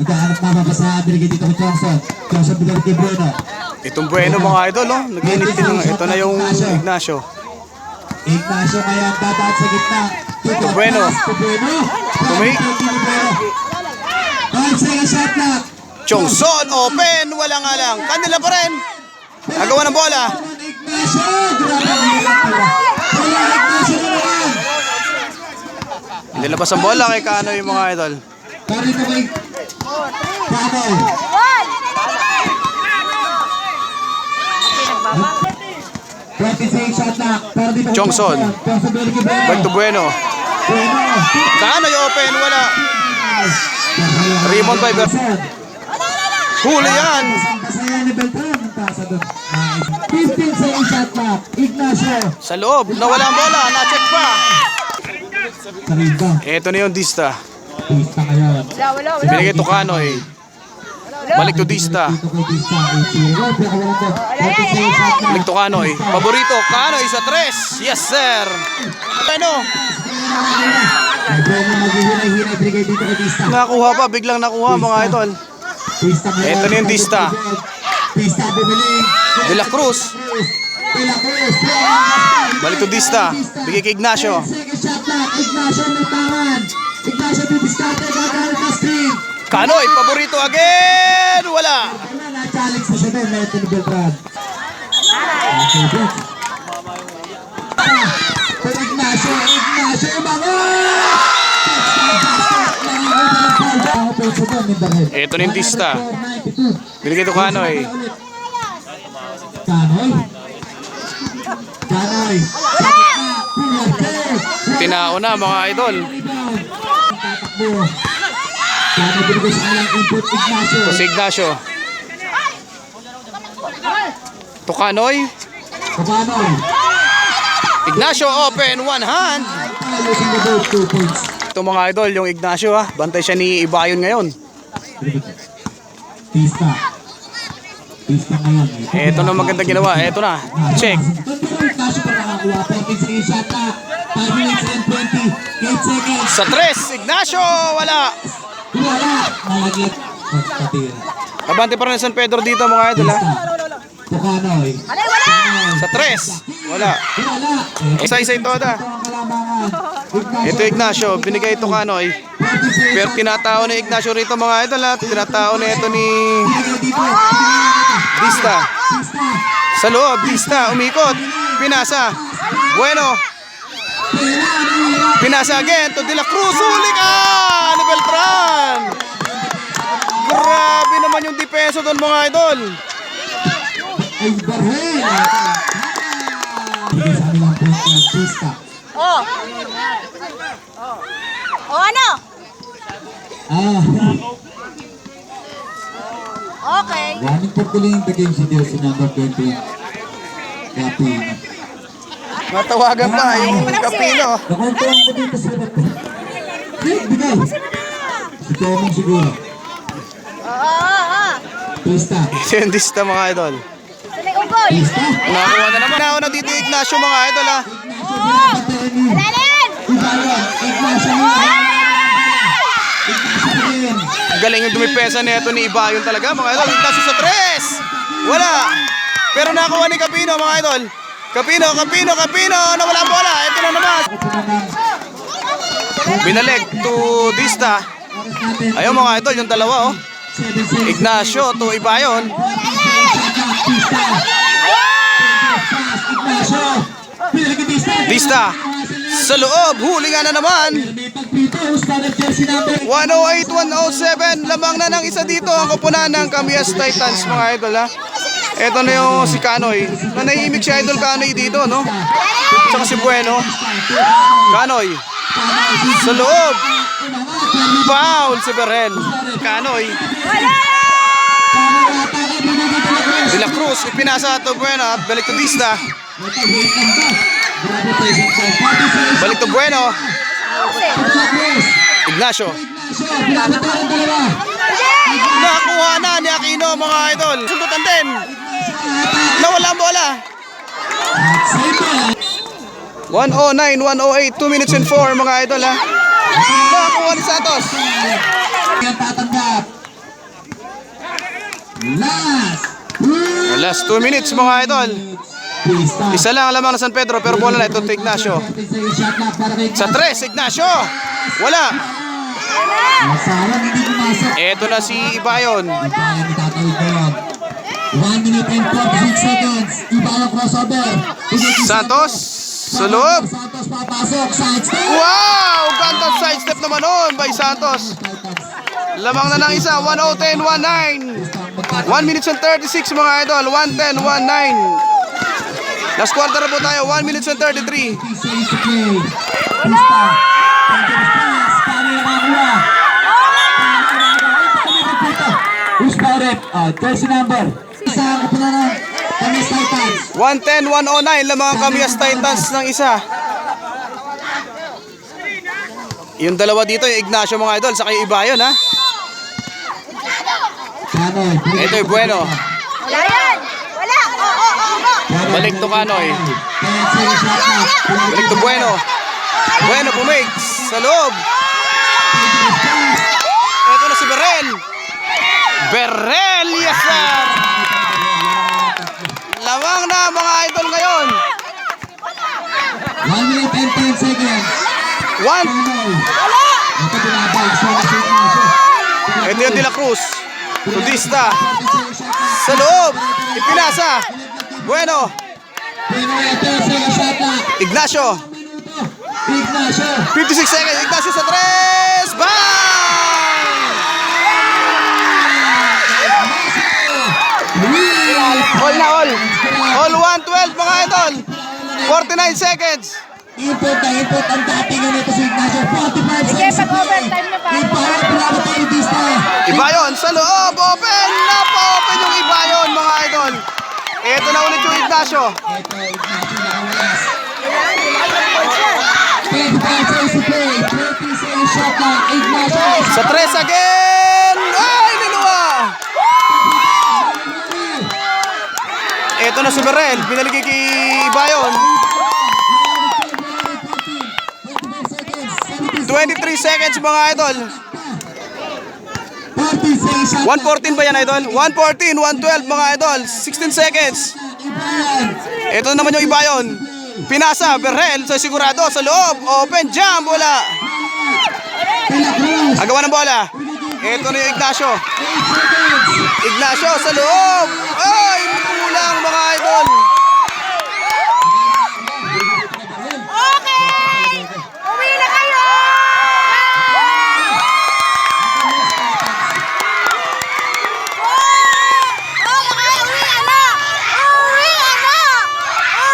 Nagkahanap na ba sa binigay dito kay Johnson. Johnson binigay kay Bruno. Itong bueno mga idol, oh. Naginit din ng, ito na yung Ignacio. Ignacio ngayon dadaan sa gitna. Tuto Bueno. Bueno. Tumi. Five second shot clock. Chongson, open, wala nga lang. Kanila pa rin. Nagawa ng bola. Ignacio! Grabe ang. Kaya Ignacio na naman. Nilabas ang bola kay Kano yung mga idol. Para ito kay Kanoy. 26 shot clock. Para dito kay Johnson. Back to Bueno. Kano yung open, wala. Rebound by Ber- Huli yan. Pasaya ni Beltran. Ang tasa doon. 15 seconds shot clock. Ignacio. Sa loob, nawala ang bola. Na-check pa. Ito na yung Dista. Pista ngayon. Wala, wala, wala. Binigay to Kanoy. Balik to Dista. Dito kay Pista. 8-0. Pinakawalan ko. 46 shot clock. Balik to Kanoy. Paborito, Kanoy sa tres. Yes, sir. Ano? Nakuha pa, biglang nakuha mga idol. Ito na yung Dista. Pista bumili. De La Cruz. Balik to Dista. Bigay kay Ignacio. Second shot clock. Ignacio may tawan. Ignacio didiskarte. Gagalit na screen. Kanoy, paborito again. Wala. Wala na challenge na siya. Neto ni Beltran. Kung Ignacio, Ignacio, umangon! Ito na yung Dista. Binigay to Kanoy. Kanoy. Kanoy. Tinao na mga idol. Tatakbo. Kanoy binigay sa kanilang input, Ignacio. Si Ignacio. To Kanoy. Sa Kanoy. Ignacio open, one hand. Ito mga idol, yung Ignacio ha. Bantay siya ni Ibayon ngayon. Pista. Ito na maganda ginawa. Ito na. Check. Ignacio pa nakakuha. 14 shot na. 5 minutes and 28 seconds. Sa tres, Ignacio, wala. Wala. Malagit. Abante pa rin San Pedro dito mga idol ha. Wala! Sa tres, wala. Isa-isa ito da. Ito Ignacio, binigay ito Kanoy. Pero tinatao ni Ignacio rito mga idol ha. Tinatao na ito ni Dista. Sa loob, Dista, umikot. Pinasa. Bueno. Pinasa again to De La Cruz. Huli ka! Ni Beltran. Grabe naman yung depensa doon mga idol. Ay, barhen. Pista. Oh. Oh, ano? Ah, Okay. for the lane the game si Dio si number 20. Kapin. Matawagan pa yung Kapino. Nakontrol ko dito sa labas. Bigay, bigay. Si Tomong siguro. Oo, oo, oo. Pista. Ito yung Dista mga idol. Tuloy. Pista. Nakakuha na naman. Nauna dito yung Ignacio mga idol ha. Ignacio binabantayan ni Alanin! Ibayon. Ignacio Ignacio Galing yung dumipensa nito ni Ibayon talaga mga idol. Ignacio sa tres. Wala. Pero nakuha ni Capino mga idol. Capino, Capino, Capino. Nawala bola. Ito na naman. Binaleg to Dista. Ayun mga idol, yung dalawa oh. Ignacio to Ibayon. Dista. Sa loob, huli nga na naman. May pagpito. Standard jersey number. 108-107, lamang na ng isa dito ang kupunan ng Camias Titans mga idol ha. Ito na yung si Kanoy. Na naiimik si Idol Kanoy dito no. Tsaka si Bueno. Kanoy. Sa loob. Foul si Berhel. Kanoy. De La Cruz, ipinasa to Bueno at balik to Dista. Grabe present ko. 46. Balik to Bueno. Ignacio. Nakuha na ni Aquino mga idol. Sundutan din. Nawala ang bola. At same 109, 108, 2 minutes and 4 mga idol ha. Nakakuha ni Santos. Last 2 minutes mga idol. Isa lang ang lamang ng San Pedro pero bola na ito to Ignacio. 30 seconds shot clock para kay Sa 3, Ignacio. Wala. Ito na si Ibayon. Hindi kaya ni tatawid ko yun. 1 minute and 46 seconds. Iba ang crossover. Santos. Sa loob. Santos papasok. Side step. Wow! Ganda sidestep naman nun by Santos. Lamang na ng isa. 1-0-10, 1-9. 1 minutes and 36 mga idol. 1-10, 1-9. Last quarter na po tayo. 1 minutes and 33. seconds to play. Pista. Pantelis pass. Paano yung nakakuha? Who's got it? Uh, jersey number. Isa ang kapunanan. Kamis Titans. 110, 109 lamang ang Kamias Titans ng isa. Yung dalawa dito, yung Ignacio mga idol, saka yung Ibayon ha. Kanoy. Ito yung Bueno. Wala yan. Wala. Oo, oo, oo. Balik to Kanoy. 10 seconds shot clock. Balik to Bueno. Bueno pumakes sa loob. Ito na si Berel. Berel, yes sir! Lamang na mga idol ngayon. 1 minute and 10 seconds. One. Kanoy. Ito Ignacio. Ito yung De La Cruz. Tudista. 30 seconds shot clock. Sa loob. Ipinasa. Bueno. Pinoy at 10 seconds shot clock. Ignacio. Ignacio. 56 seconds. Ignacio sa tres. Bang! All na all. All 112 mga idol. 49 seconds. Input na input ang dating nito si Ignacio. 45 Sige, seconds to play. pag-overtime na pa. Ibayon sa loob. Open. Napa-open yung Ibayon mga idol. Ito na ulit yung Ignacio. Ito, Ignacio nakawalas. Wala, hindi makapag siya. 25 seconds to play. 30 seconds shot clock. Ignacio. Sa tres again. Ay, niluwa. Ito na si Berel. Pinaligay kay Ibayon. 23 seconds mga idol. 40 seconds shot clock. 114 ba yan idol? 114, 112 mga idol. 16 seconds. Ito naman yung Ibayon. Pinasa, Berel, sa sigurado, sa loob. Open jam, bola. Agawa ng bola. Ito na yung Ignacio. 8 seconds. Ignacio sa loob. Ay, kulang mga idol.